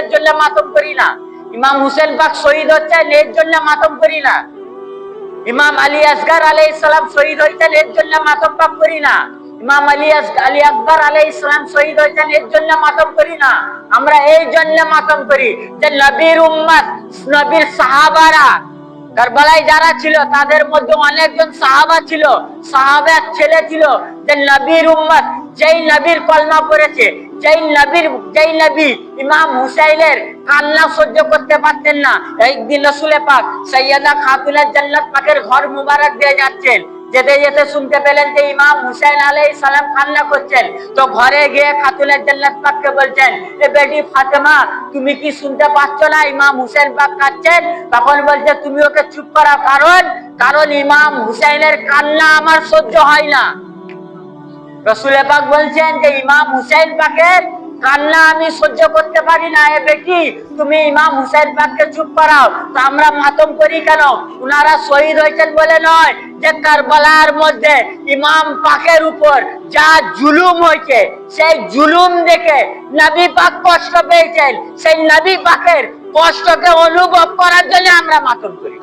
এর জন্য মাতম করি না। ইমাম হুসেন পাক শহীদ হচ্ছেন এর জন্য মাতম করি না। ইমাম আলী আসগার আলাই ইসলাম শহীদ হইতেন এর জন্য মাতম পাপ করি না। ইমাম আলী আলী আকবর আলাই ইসলাম শহীদ হইতেন এর জন্য মাতম করি না। আমরা এই জন্য মাতম করি যে নবীর উম্মত, নবীর সাহাবারা, কারবালায় যারা ছিল, তাদের মধ্যে অনেকজন সাহাবা ছিল সাহাবার ছেলে ছিল, যে নবীর উম্মত, যেই নবীর কলমা পড়েছে যেই নবীর যেই নবী ইমাম হুসাইনের কান্না সহ্য করতে পারতেন না। একদিন রসুলে পাক সৈয়দা খাতুনের পাকের ঘর মুবারক দিয়ে যাচ্ছেন। যেতে যেতে শুনতে পেলেন যে ইমাম আলাইহিস সালাম কান্না করছেন। তো ঘরে গিয়ে খাতুনের জান্নাত পাককে বলছেন, এ বেটি ফাতেমা, তুমি কি শুনতে পাচ্ছ না? ইমাম হুসেন পাক কাঁদছেন। তখন বলছে, তুমি ওকে চুপ করার কারণ কারণ ইমাম হুসাইনের কান্না আমার সহ্য হয় না। পাক বলছেন যে, ইমাম হুসাইন পাকের কান্না আমি সহ্য করতে পারি না। এ তুমি ইমাম পাককে চুপ করাও। তো আমরা মাতম করি কেন? উনারা শহীদ হয়েছেন বলে নয় যে, কারবালার মধ্যে ইমাম পাকের উপর যা জুলুম হয়েছে, সেই জুলুম দেখে নবী পাক কষ্ট পেয়েছেন। সেই নবী পাকের কষ্টকে অনুভব করার জন্য আমরা মাতম করি।